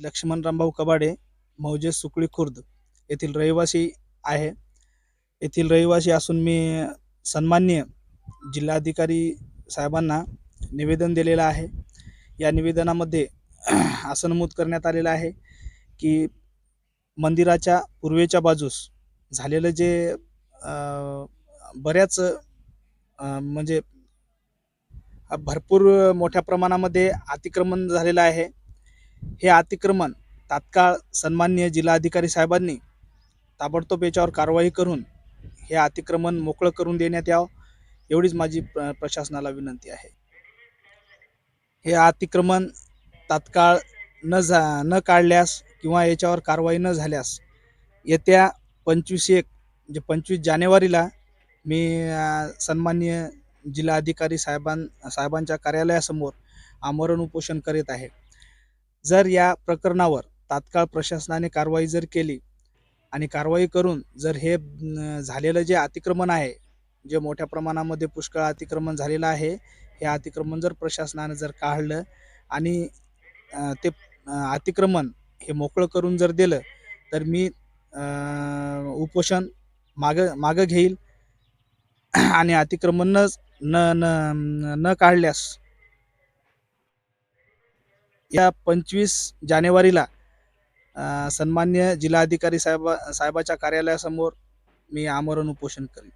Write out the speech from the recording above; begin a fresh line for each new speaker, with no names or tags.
लक्ष्मण रामभाऊ कबाडे मौजे सुकळी खुर्द येथील रहिवासी आहे. येथील रहिवासी असून मी सन्मान्य जिल्हाधिकारी साहेबांना निवेदन दिलेलं आहे. या निवेदनामध्ये असं नमूद करण्यात आलेलं आहे की मंदिराच्या पूर्वेच्या बाजूस झालेलं जे बऱ्याच म्हणजे भरपूर मोठ्या प्रमाणामध्ये अतिक्रमण झालेलं आहे. हे अतिक्रमण तात्काळ सन्मान्य जिल्हाधिकारी साहेबांनी ताबडतोब याच्यावर कारवाई करून हे अतिक्रमण मोकळं करून देण्यात यावं एवढीच माझी प्र प्रशासनाला विनंती आहे. हे अतिक्रमण तात्काळ न झा न काढल्यास किंवा याच्यावर कारवाई न झाल्यास येत्या पंचवीस एक म्हणजे पंचवीस जानेवारीला मी सन्मान्य जिल्हाधिकारी साहेबां साहेबांच्या कार्यालयासमोर आमरण उपोषण करीत आहे. जर या प्रकरणावर तात्काळ प्रशासनाने कारवाई जर केली आणि कारवाई करून जर हे झालेलं जे अतिक्रमण आहे जे मोठ्या प्रमाणामध्ये पुष्कळ अतिक्रमण झालेलं आहे हे अतिक्रमण जर प्रशासनानं जर काढलं आणि ते अतिक्रमण हे मोकळं करून जर दिलं तर मी उपोषण मागं मागं घेईल. आणि अतिक्रमण न न न काढल्यास या पंचवीस जानेवारीला सन्मान्य जिल्हाधिकारी साहेबा साहेबाच्या कार्यालयासमोर मी आमरण उपोषण करेन.